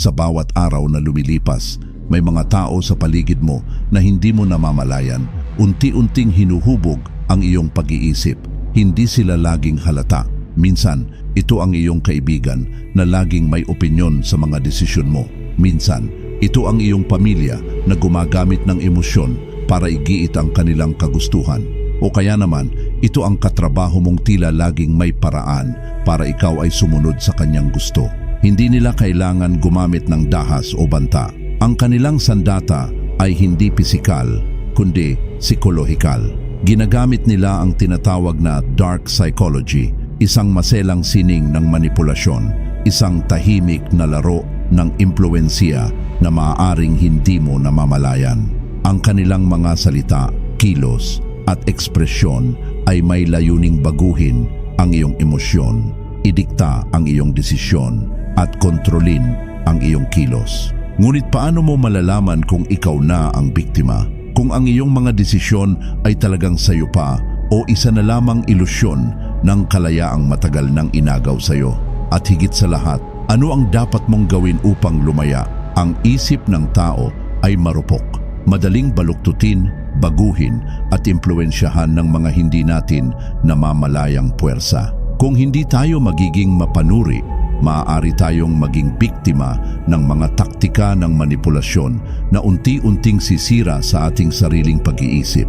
Sa bawat araw na lumilipas, may mga tao sa paligid mo na hindi mo namamalayan. Unti-unting hinuhubog ang iyong pag-iisip. Hindi sila laging halata. Minsan, ito ang iyong kaibigan na laging may opinyon sa mga desisyon mo. Minsan, ito ang iyong pamilya na gumagamit ng emosyon para igiit ang kanilang kagustuhan. O kaya naman, ito ang katrabaho mong tila laging may paraan para ikaw ay sumunod sa kanyang gusto. Hindi nila kailangan gumamit ng dahas o banta. Ang kanilang sandata ay hindi pisikal, kundi psikolohikal. Ginagamit nila ang tinatawag na dark psychology, isang maselang sining ng manipulasyon, isang tahimik na laro ng impluensya na maaaring hindi mo namamalayan. Ang kanilang mga salita, kilos at ekspresyon ay may layuning baguhin ang iyong emosyon, idikta ang iyong desisyon at kontrolin ang iyong kilos. Ngunit paano mo malalaman kung ikaw na ang biktima? Kung ang iyong mga desisyon ay talagang sayo pa o isa na lamang ilusyon ng kalayaang matagal nang inagaw sayo? At higit sa lahat, ano ang dapat mong gawin upang lumaya? Ang isip ng tao ay marupok, madaling baluktutin, baguhin at impluensyahan ng mga hindi natin namamalayang puwersa. Kung hindi tayo magiging mapanuri, maaari tayong maging biktima ng mga taktika ng manipulasyon na unti-unting sisira sa ating sariling pag-iisip.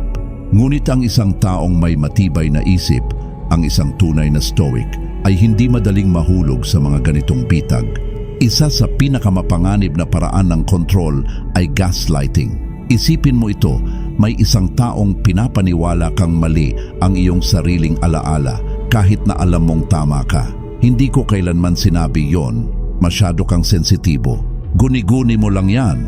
Ngunit ang isang taong may matibay na isip, ang isang tunay na stoic, ay hindi madaling mahulog sa mga ganitong bitag. Isa sa pinakamapanganib na paraan ng kontrol ay gaslighting. Isipin mo ito, may isang taong pinapaniwala kang mali ang iyong sariling alaala kahit na alam mong tama ka. Hindi ko kailanman sinabi yon, masyado kang sensitibo. Guni-guni mo lang yan.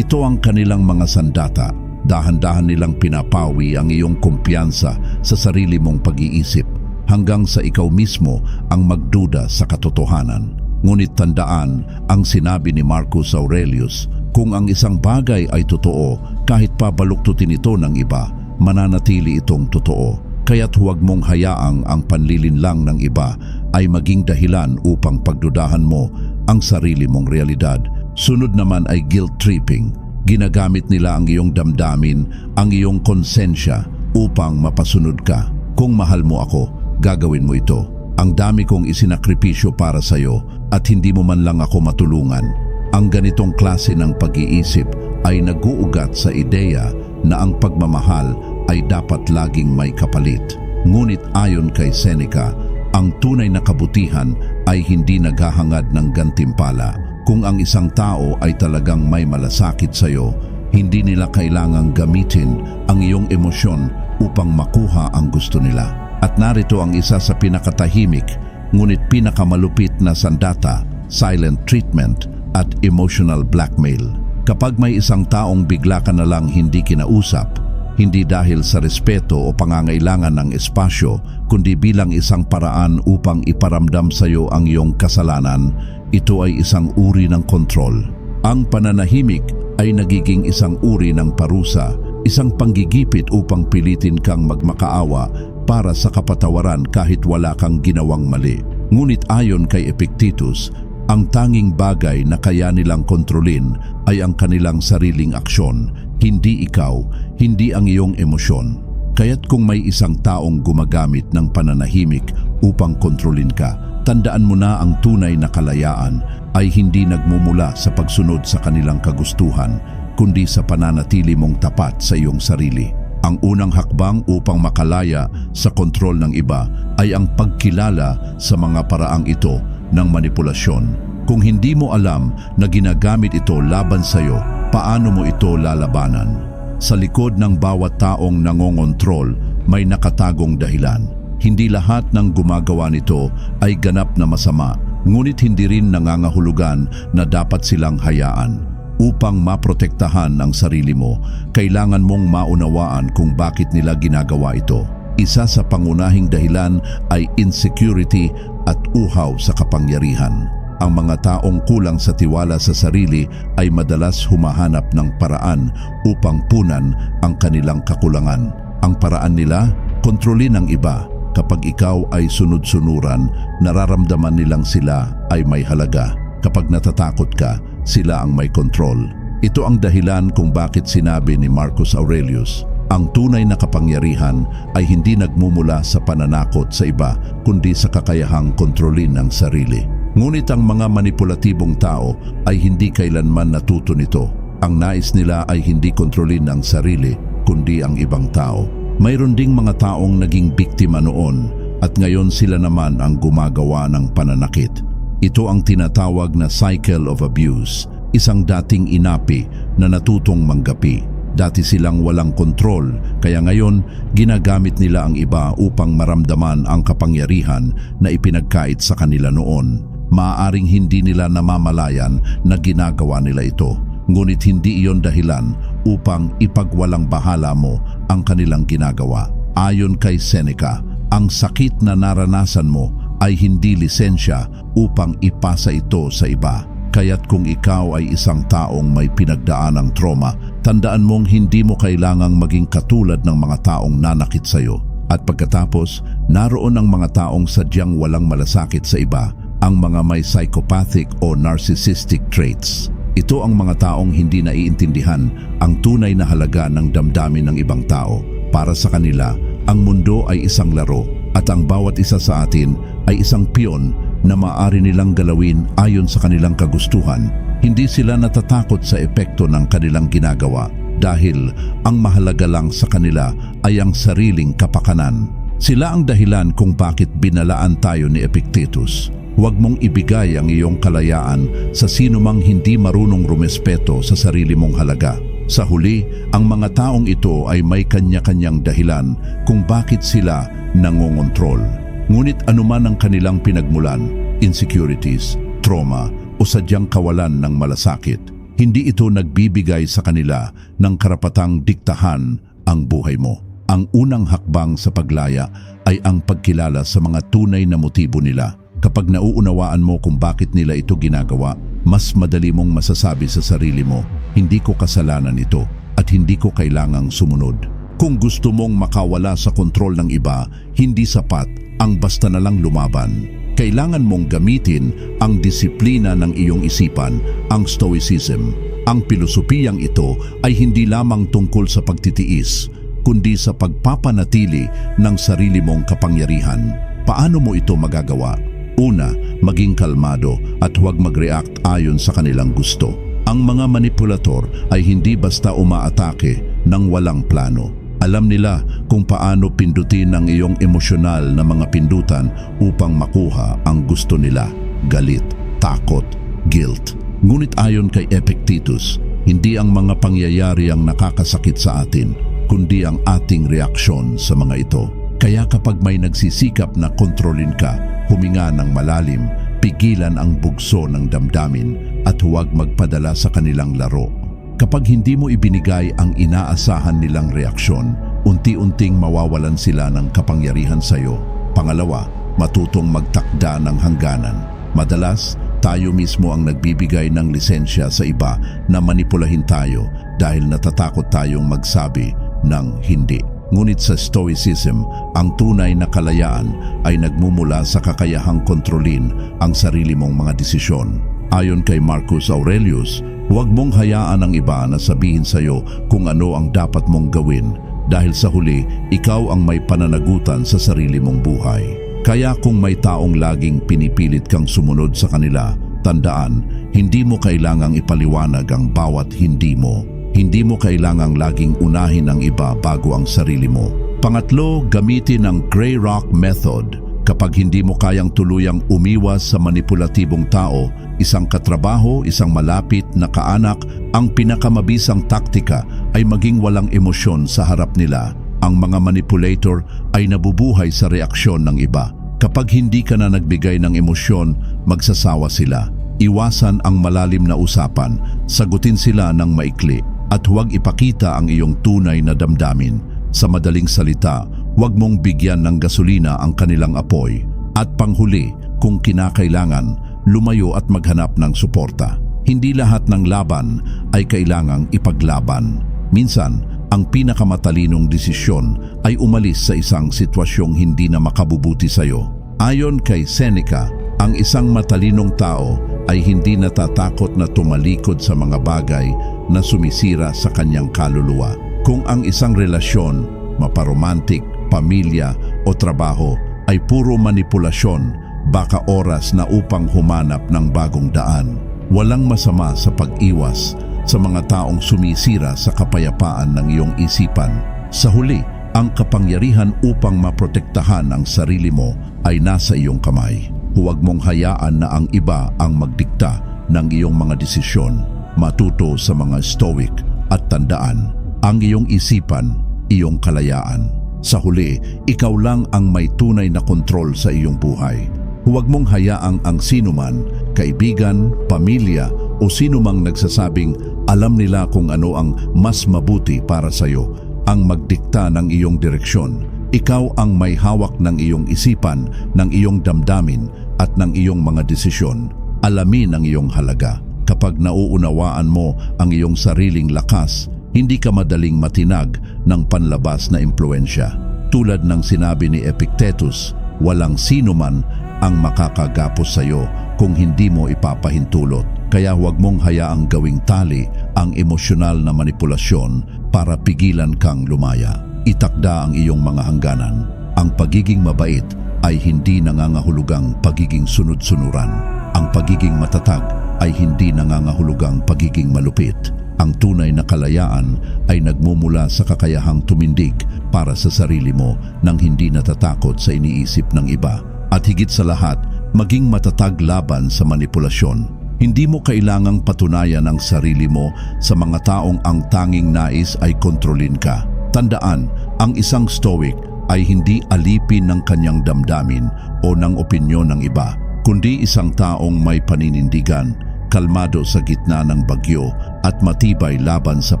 Ito ang kanilang mga sandata. Dahan-dahan nilang pinapawi ang iyong kumpiyansa sa sarili mong pag-iisip hanggang sa ikaw mismo ang magduda sa katotohanan. Ngunit tandaan ang sinabi ni Marcus Aurelius, kung ang isang bagay ay totoo, kahit pabaluktutin ito ng iba, mananatili itong totoo. Kaya't huwag mong hayaang ang panlilinlang ng iba ay maging dahilan upang pagdudahan mo ang sarili mong realidad. Sunod naman ay guilt tripping. Ginagamit nila ang iyong damdamin, ang iyong konsensya upang mapasunod ka. Kung mahal mo ako, gagawin mo ito. Ang dami kong isinakripisyo para sa iyo at hindi mo man lang ako matulungan. Ang ganitong klase ng pag-iisip ay naguugat sa ideya na ang pagmamahal ay dapat laging may kapalit. Ngunit ayon kay Seneca, ang tunay na kabutihan ay hindi naghahangad ng gantimpala. Kung ang isang tao ay talagang may malasakit sa iyo, hindi nila kailangang gamitin ang iyong emosyon upang makuha ang gusto nila. At narito ang isa sa pinakatahimik ngunit pinakamalupit na sandata, silent treatment at emotional blackmail. Kapag may isang taong bigla ka na lang hindi kinausap, hindi dahil sa respeto o pangangailangan ng espasyo, kundi bilang isang paraan upang iparamdam sa iyo ang iyong kasalanan, ito ay isang uri ng kontrol. Ang pananahimik ay nagiging isang uri ng parusa, isang panggigipit upang pilitin kang magmakaawa para sa kapatawaran kahit wala kang ginawang mali. Ngunit ayon kay Epictetus, ang tanging bagay na kaya nilang kontrolin ay ang kanilang sariling aksyon, hindi ikaw, hindi ang iyong emosyon. Kaya't kung may isang taong gumagamit ng pananahimik upang kontrolin ka, tandaan mo na ang tunay na kalayaan ay hindi nagmumula sa pagsunod sa kanilang kagustuhan, kundi sa pananatili mong tapat sa iyong sarili. Ang unang hakbang upang makalaya sa kontrol ng iba ay ang pagkilala sa mga paraang ito ng manipulasyon. Kung hindi mo alam na ginagamit ito laban sa iyo, paano mo ito lalabanan? Sa likod ng bawat taong nangongontrol, may nakatagong dahilan. Hindi lahat ng gumagawa nito ay ganap na masama, ngunit hindi rin nangangahulugan na dapat silang hayaan. Upang maprotektahan ang sarili mo, kailangan mong maunawaan kung bakit nila ginagawa ito. Isa sa pangunahing dahilan ay insecurity at uhaw sa kapangyarihan. Ang mga taong kulang sa tiwala sa sarili ay madalas humahanap ng paraan upang punan ang kanilang kakulangan. Ang paraan nila, kontrolin ang iba. Kapag ikaw ay sunod-sunuran, nararamdaman nilang sila ay may halaga. Kapag natatakot ka, sila ang may kontrol. Ito ang dahilan kung bakit sinabi ni Marcus Aurelius, ang tunay na kapangyarihan ay hindi nagmumula sa pananakot sa iba kundi sa kakayahang kontrolin ang sarili. Ngunit ang mga manipulatibong tao ay hindi kailanman natuto nito. Ang nais nila ay hindi kontrolin ang sarili kundi ang ibang tao. Mayroon ding mga taong naging biktima noon at ngayon sila naman ang gumagawa ng pananakit. Ito ang tinatawag na cycle of abuse, isang dating inapi na natutong manggapi. Dati silang walang kontrol, kaya ngayon ginagamit nila ang iba upang maramdaman ang kapangyarihan na ipinagkait sa kanila noon. Maaaring hindi nila namamalayan na ginagawa nila ito, ngunit hindi iyon dahilan upang ipagwalang bahala mo ang kanilang ginagawa. Ayon kay Seneca, ang sakit na naranasan mo ay hindi lisensya upang ipasa ito sa iba. Kaya't kung ikaw ay isang taong may pinagdaan ng trauma, tandaan mong hindi mo kailangang maging katulad ng mga taong nanakit sa iyo. At pagkatapos, naroon ang mga taong sadyang walang malasakit sa iba, ang mga may psychopathic o narcissistic traits. Ito ang mga taong hindi naiintindihan ang tunay na halaga ng damdamin ng ibang tao. Para sa kanila, ang mundo ay isang laro at ang bawat isa sa atin ay isang piyon na maaari nilang galawin ayon sa kanilang kagustuhan. Hindi sila natatakot sa epekto ng kanilang ginagawa dahil ang mahalaga lang sa kanila ay ang sariling kapakanan. Sila ang dahilan kung bakit binalaan tayo ni Epictetus. Huwag mong ibigay ang iyong kalayaan sa sino mang hindi marunong rumespeto sa sarili mong halaga. Sa huli, ang mga taong ito ay may kanya-kanyang dahilan kung bakit sila nangongontrol. Ngunit anuman ang kanilang pinagmulan, insecurities, trauma o sadyang kawalan ng malasakit, hindi ito nagbibigay sa kanila ng karapatang diktahan ang buhay mo. Ang unang hakbang sa paglaya ay ang pagkilala sa mga tunay na motibo nila. Kapag nauunawaan mo kung bakit nila ito ginagawa, mas madali mong masasabi sa sarili mo, hindi ko kasalanan ito at hindi ko kailangang sumunod. Kung gusto mong makawala sa kontrol ng iba, hindi sapat ang basta na lang lumaban. Kailangan mong gamitin ang disiplina ng iyong isipan, ang stoicism. Ang pilosopiyang ito ay hindi lamang tungkol sa pagtitiis, kundi sa pagpapanatili ng sarili mong kapangyarihan. Paano mo ito magagawa? Una, maging kalmado at huwag mag-react ayon sa kanilang gusto. Ang mga manipulator ay hindi basta umaatake ng walang plano. Alam nila kung paano pindutin ang iyong emosyonal na mga pindutan upang makuha ang gusto nila. Galit, takot, guilt. Ngunit ayon kay Epictetus, hindi ang mga pangyayari ang nakakasakit sa atin, kundi ang ating reaksyon sa mga ito. Kaya kapag may nagsisikap na kontrolin ka, huminga ng malalim, pigilan ang bugso ng damdamin at huwag magpadala sa kanilang laro. Kapag hindi mo ibinigay ang inaasahan nilang reaksyon, unti-unting mawawalan sila ng kapangyarihan sa iyo. Pangalawa, matutong magtakda ng hangganan. Madalas, tayo mismo ang nagbibigay ng lisensya sa iba na manipulahin tayo dahil natatakot tayong magsabi ng hindi. Ngunit sa Stoicism, ang tunay na kalayaan ay nagmumula sa kakayahang kontrolin ang sarili mong mga desisyon. Ayon kay Marcus Aurelius, huwag mong hayaan ang iba na sabihin sa iyo kung ano ang dapat mong gawin dahil sa huli, ikaw ang may pananagutan sa sarili mong buhay. Kaya kung may taong laging pinipilit kang sumunod sa kanila, tandaan, hindi mo kailangang ipaliwanag ang bawat hindi mo. Hindi mo kailangang laging unahin ang iba bago ang sarili mo. Pangatlo, gamitin ang Gray Rock Method. Kapag hindi mo kayang tuluyang umiwas sa manipulatibong tao, isang katrabaho, isang malapit na kaanak, ang pinakamabisang taktika ay maging walang emosyon sa harap nila. Ang mga manipulator ay nabubuhay sa reaksyon ng iba. Kapag hindi ka na nagbigay ng emosyon, magsasawa sila. Iwasan ang malalim na usapan, sagutin sila ng maikli, at huwag ipakita ang iyong tunay na damdamin. Sa madaling salita, huwag mong bigyan ng gasolina ang kanilang apoy. At panghuli, kung kinakailangan, lumayo at maghanap ng suporta. Hindi lahat ng laban ay kailangang ipaglaban. Minsan, ang pinakamatalinong desisyon ay umalis sa isang sitwasyong hindi na makabubuti sa iyo. Ayon kay Seneca, ang isang matalinong tao ay hindi natatakot na tumalikod sa mga bagay na sumisira sa kanyang kaluluwa. Kung ang isang relasyon, maparomantik, pamilya o trabaho ay puro manipulasyon, baka oras na upang humanap ng bagong daan. Walang masama sa pag-iwas sa mga taong sumisira sa kapayapaan ng iyong isipan. Sa huli, ang kapangyarihan upang maprotektahan ang sarili mo ay nasa iyong kamay. Huwag mong hayaan na ang iba ang magdikta ng iyong mga desisyon. Matuto sa mga stoic at tandaan, ang iyong isipan, iyong kalayaan. Sa huli, ikaw lang ang may tunay na kontrol sa iyong buhay. Huwag mong hayaang ang sinuman, kaibigan, pamilya o sinumang nagsasabing alam nila kung ano ang mas mabuti para sa iyo ang magdikta ng iyong direksyon. Ikaw ang may hawak ng iyong isipan, ng iyong damdamin at ng iyong mga desisyon. Alamin ang iyong halaga. Kapag nauunawaan mo ang iyong sariling lakas, hindi ka madaling matinag ng panlabas na impluensya. Tulad ng sinabi ni Epictetus, walang sino man ang makakagapos sa iyo kung hindi mo ipapahintulot. Kaya huwag mong hayaang gawing tali ang emosyonal na manipulasyon para pigilan kang lumaya. Itakda ang iyong mga hangganan. Ang pagiging mabait ay hindi nangangahulugang pagiging sunod-sunuran. Ang pagiging matatag ay hindi nangangahulugang pagiging malupit. Ang tunay na kalayaan ay nagmumula sa kakayahang tumindig para sa sarili mo nang hindi natatakot sa iniisip ng iba. At higit sa lahat, maging matatag laban sa manipulasyon. Hindi mo kailangang patunayan ang sarili mo sa mga taong ang tanging nais ay kontrolin ka. Tandaan, ang isang stoic ay hindi alipin ng kanyang damdamin o ng opinyon ng iba, kundi isang taong may paninindigan, kalmado sa gitna ng bagyo at matibay laban sa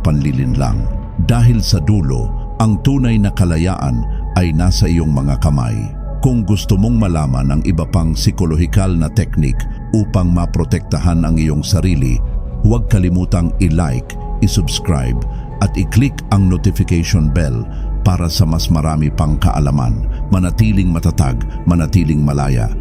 panlilinlang. Dahil sa dulo, ang tunay na kalayaan ay nasa iyong mga kamay. Kung gusto mong malaman ang iba pang psikolohikal na teknik upang maprotektahan ang iyong sarili, huwag kalimutang i-like, i-subscribe at i-click ang notification bell para sa mas marami pang kaalaman. Manatiling matatag, manatiling malaya